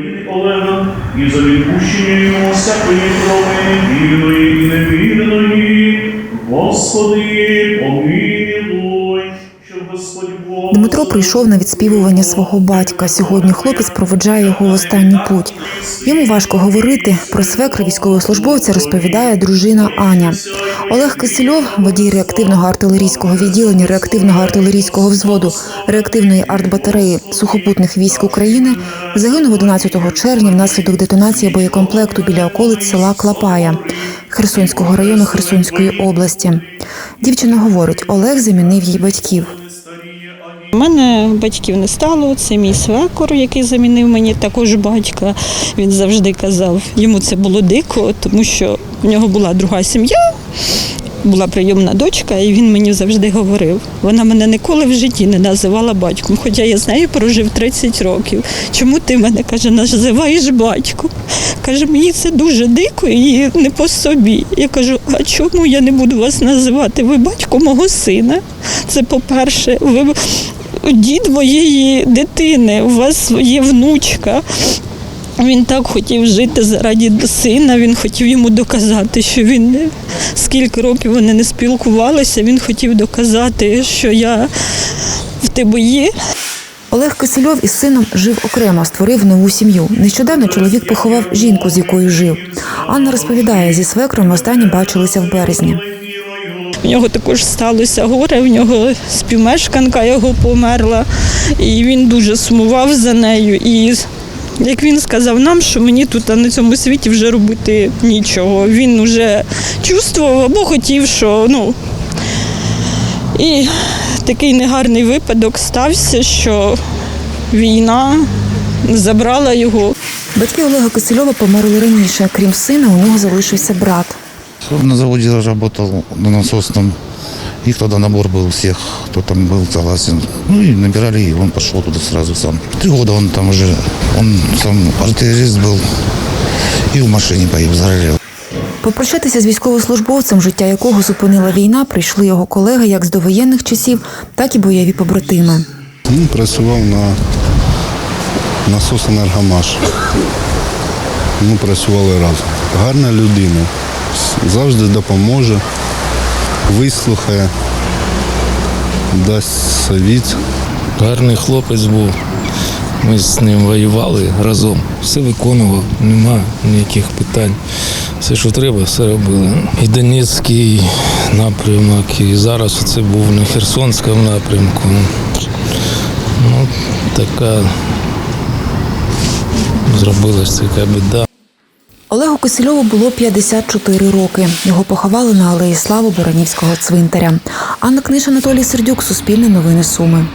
України Олена і за відпущення йому всякої провини, вільної і невільної. Господи, помилуй. Дмитро прийшов на відспівування свого батька. Сьогодні хлопець проводжає його в останній путь. Йому важко говорити. Про свекра військовослужбовця розповідає дружина Аня. Олег Кисельов, водій реактивного артилерійського відділення реактивного артилерійського взводу реактивної артбатареї сухопутних військ України, загинув 11 червня внаслідок детонації боєкомплекту біля околиць села Клапая Херсонського району Херсонської області. Дівчина говорить, Олег замінив їй батьків. У мене батьків не стало. Це мій свекор, який замінив мені також батька. Він завжди казав, йому це було дико, тому що в нього була друга сім'я, була прийомна дочка, і він мені завжди говорив. Вона мене ніколи в житті не називала батьком, хоча я з нею прожив 30 років. Чому ти мене каже, називаєш батьком? Каже, мені це дуже дико і не по собі. Я кажу, а чому я не буду вас називати? Ви батько мого сина. Це по-перше, ви дід моєї дитини, у вас є внучка. Він так хотів жити заради сина, він хотів йому доказати, що він скільки років вони не спілкувалися, він хотів доказати, що я в тебе є. Олег Кисельов із сином жив окремо, створив нову сім'ю. Нещодавно чоловік поховав жінку, з якою жив. Анна розповідає, зі свекром востаннє бачилися в березні. В нього також сталося горе, в нього співмешканка його померла, і він дуже сумував за нею. І як він сказав нам, що мені тут на цьому світі вже робити нічого. Він вже чувствував або хотів, що ну. І такий негарний випадок стався, що війна забрала його. Батьки Олега Кисельова померли раніше. Крім сина, у нього залишився брат. Он на заводе работал на насосном. Их тогда набор был всех, кто там был согласен. Ну и набирали, и он пошел туда сразу сам. Три года он там уже, он сам артиллерист был. И в машине поехал, заралил. Попрощатися з військовослужбовцем, життя якого зупинила війна, прийшли його колеги як з довоєнних часів, так і бойові побратими. Він працював на насос «Енергомаш». Ми працювали разом. Гарна людина. Завжди допоможе, вислухає, дасть совіт. Гарний хлопець був. Ми з ним воювали разом. Все виконував, нема ніяких питань. Все, що треба, все робили. І Донецький напрямок, і зараз це був на Херсонському напрямку. Ну, така зробилась така біда. Олегу Кисельову було 54 роки. Його поховали на алеї Слави Боранівського цвинтаря. Анна Книж, Анатолій Сердюк, Суспільне новини Суми.